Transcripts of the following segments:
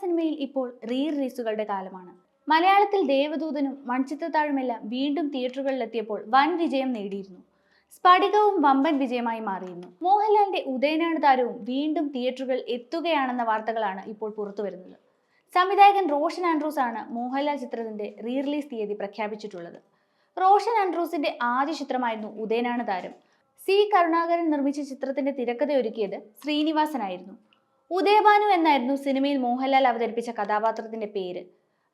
സിനിമയിൽ ഇപ്പോൾ റീ റിലീസുകളുടെ കാലമാണ്. മലയാളത്തിൽ ദേവദൂതനും മൺചിത്രത്താഴുമെല്ലാം വീണ്ടും തിയേറ്ററുകളിലെത്തിയപ്പോൾ വൻ വിജയം നേടിയിരുന്നു. സ്ഫടികവും വമ്പൻ വിജയമായി മാറിയിരുന്നു. മോഹൻലാലിന്റെ ഉദയനാണ് താരവും വീണ്ടും തിയേറ്ററുകൾ എത്തുകയാണെന്ന വാർത്തകളാണ് ഇപ്പോൾ പുറത്തുവരുന്നത് സംവിധായകൻ റോഷൻ ആൻഡ്രൂസ് ആണ് മോഹൻലാൽ ചിത്രത്തിന്റെ റീ റിലീസ് തീയതി പ്രഖ്യാപിച്ചിട്ടുള്ളത്. റോഷൻ ആൻഡ്രൂസിന്റെ ആദ്യ ചിത്രമായിരുന്നു ഉദയനാണ് താരം സി കരുണാകരൻ നിർമ്മിച്ച ചിത്രത്തിന്റെ തിരക്കഥയൊരുക്കിയത് ശ്രീനിവാസനായിരുന്നു. ഉദയഭാനു എന്നായിരുന്നു സിനിമയിൽ മോഹൻലാൽ അവതരിപ്പിച്ച കഥാപാത്രത്തിന്റെ പേര്.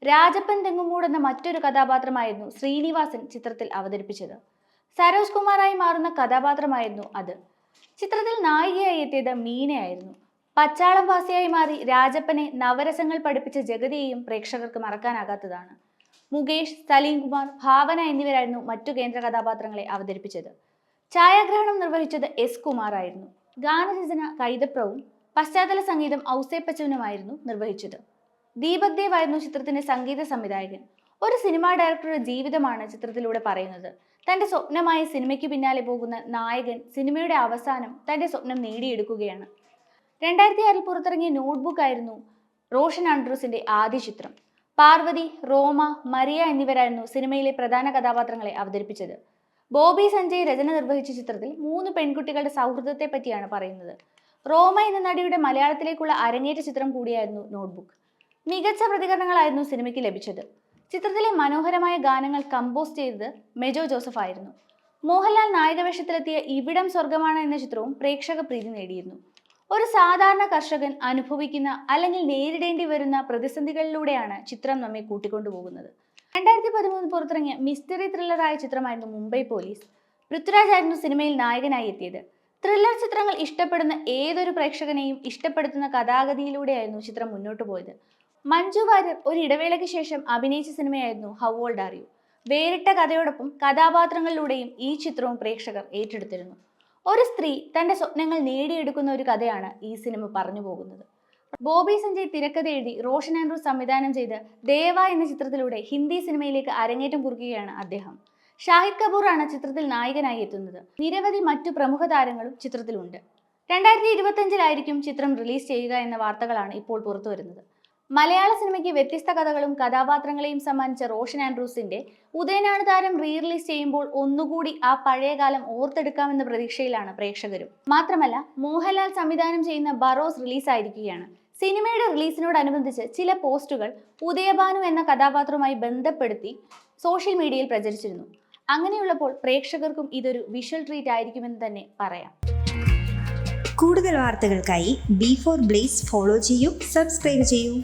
രാജപ്പൻ തെങ്ങുമൂട് എന്ന മറ്റൊരു കഥാപാത്രമായിരുന്നു ശ്രീനിവാസൻ ചിത്രത്തിൽ അവതരിപ്പിച്ചത്. സരോജ് കുമാറായി മാറുന്ന കഥാപാത്രമായിരുന്നു അത്. ചിത്രത്തിൽ നായികയായി എത്തിയത് മീനയായിരുന്നു. പച്ചാളം വാസിയായി മാറി രാജപ്പനെ നവരസങ്ങൾ പഠിപ്പിച്ച ജഗതിയെയും പ്രേക്ഷകർക്ക് മറക്കാനാകാത്തതാണ്. മുകേഷ് സലീം കുമാർ ഭാവന എന്നിവരായിരുന്നു മറ്റു കേന്ദ്ര കഥാപാത്രങ്ങളെ അവതരിപ്പിച്ചത്. ഛായാഗ്രഹണം നിർവഹിച്ചത് എസ് കുമാറായിരുന്നു. ഗാനരചന കൈതപ്രവും പശ്ചാത്തല സംഗീതം ഔസേപ്പച്ചവനുമായിരുന്നു നിർവഹിച്ചത്. ദീപക് ദേവ് ആയിരുന്നു ചിത്രത്തിന്റെ സംഗീത സംവിധായകൻ. ഒരു സിനിമാ ഡയറക്ടറുടെ ജീവിതമാണ് ചിത്രത്തിലൂടെ പറയുന്നത്. തന്റെ സ്വപ്നമായ സിനിമയ്ക്ക് പിന്നാലെ പോകുന്ന നായകൻ സിനിമയുടെ അവസാനം തന്റെ സ്വപ്നം നേടിയെടുക്കുകയാണ്. രണ്ടായിരത്തി ആറിൽ പുറത്തിറങ്ങിയ നോട്ട്ബുക്ക് ആയിരുന്നു റോഷൻ ആൻഡ്രൂസിന്റെ ആദ്യ ചിത്രം. പാർവതി റോമ മരിയ എന്നിവരായിരുന്നു സിനിമയിലെ പ്രധാന കഥാപാത്രങ്ങളെ അവതരിപ്പിച്ചത്. ബോബി സഞ്ജയ് രചന നിർവഹിച്ച ചിത്രത്തിൽ മൂന്ന് പെൺകുട്ടികളുടെ സൗഹൃദത്തെ പറ്റിയാണ് പറയുന്നത്. റോമ എന്ന നടിയുടെ മലയാളത്തിലേക്കുള്ള അരങ്ങേറ്റ ചിത്രം കൂടിയായിരുന്നു നോട്ട്ബുക്ക്. മികച്ച പ്രതികരണങ്ങളായിരുന്നു സിനിമയ്ക്ക് ലഭിച്ചത്. ചിത്രത്തിലെ മനോഹരമായ ഗാനങ്ങൾ കമ്പോസ് ചെയ്തത് മെജോ ജോസഫ് ആയിരുന്നു. മോഹൻലാൽ നായകവേഷത്തിലെത്തിയ ഇവിടം സ്വർഗമാണ് എന്ന ചിത്രവും പ്രേക്ഷക പ്രീതി നേടിയിരുന്നു. ഒരു സാധാരണ കർഷകൻ അനുഭവിക്കുന്ന അല്ലെങ്കിൽ നേരിടേണ്ടി വരുന്ന പ്രതിസന്ധികളിലൂടെയാണ് ചിത്രം നമ്മെ കൂട്ടിക്കൊണ്ടുപോകുന്നത് രണ്ടായിരത്തി പതിമൂന്നിൽ പുറത്തിറങ്ങിയ മിസ്റ്ററി ത്രില്ലറായ ചിത്രമായിരുന്നു മുംബൈ പോലീസ്. പൃഥ്വിരാജ് ആയിരുന്നു സിനിമയിൽ നായകനായി എത്തിയത്. ത്രില്ലർ ചിത്രങ്ങൾ ഇഷ്ടപ്പെടുന്ന ഏതൊരു പ്രേക്ഷകനെയും ഇഷ്ടപ്പെടുത്തുന്ന കഥാഗതിയിലൂടെയായിരുന്നു ചിത്രം മുന്നോട്ട് പോയത്. മഞ്ജു വാര്യർ ഒരു ഇടവേളയ്ക്ക് ശേഷം അഭിനയിച്ച സിനിമയായിരുന്നു ഹൗ ഓൾഡ് ആർ യു വേറിട്ട കഥയോടൊപ്പം കഥാപാത്രങ്ങളിലൂടെയും ഈ ചിത്രവും പ്രേക്ഷകർ ഏറ്റെടുത്തിരുന്നു. ഒരു സ്ത്രീ തന്റെ സ്വപ്നങ്ങൾ നേടിയെടുക്കുന്ന ഒരു കഥയാണ് ഈ സിനിമ പറഞ്ഞു പോകുന്നത്. ബോബി സഞ്ജയ് തിരക്കഥ എഴുതി റോഷൻ ആൻഡ്രൂസ് സംവിധാനം ചെയ്ത് ദേവ എന്ന ചിത്രത്തിലൂടെ ഹിന്ദി സിനിമയിലേക്ക് അരങ്ങേറ്റം കുറിക്കുകയാണ് അദ്ദേഹം. ഷാഹിദ് കപൂർ ആണ് ചിത്രത്തിൽ നായകനായി എത്തുന്നത്. നിരവധി മറ്റു പ്രമുഖ താരങ്ങളും ചിത്രത്തിലുണ്ട്. രണ്ടായിരത്തി ഇരുപത്തഞ്ചിലായിരിക്കും ചിത്രം റിലീസ് ചെയ്യുക എന്ന വാർത്തകളാണ് ഇപ്പോൾ പുറത്തു വരുന്നത്. മലയാള സിനിമയ്ക്ക് വ്യത്യസ്ത കഥകളും കഥാപാത്രങ്ങളെയും സമ്മാനിച്ച റോഷൻ ആൻഡ്രൂസിന്റെ ഉദയനാണ് താരം റീ റിലീസ് ചെയ്യുമ്പോൾ ഒന്നുകൂടി ആ പഴയകാലം ഓർത്തെടുക്കാമെന്ന പ്രതീക്ഷയിലാണ് പ്രേക്ഷകരും. മാത്രമല്ല മോഹൻലാൽ സംവിധാനം ചെയ്യുന്ന ബറോസ് റിലീസായിരിക്കുകയാണ്. സിനിമയുടെ റിലീസിനോടനുബന്ധിച്ച് ചില പോസ്റ്റുകൾ ഉദയഭാനു എന്ന കഥാപാത്രവുമായി ബന്ധപ്പെടുത്തി സോഷ്യൽ മീഡിയയിൽ പ്രചരിച്ചിരുന്നു. അങ്ങനെയുള്ളപ്പോൾ പ്രേക്ഷകർക്കും ഇതൊരു വിഷ്വൽ ട്രീറ്റ് ആയിരിക്കുമെന്ന് തന്നെ പറയാം. കൂടുതൽ വാർത്തകൾക്കായി ബി ഫോർ ബ്ലേസ് ഫോളോ ചെയ്യൂ സബ്സ്ക്രൈബ് ചെയ്യൂ.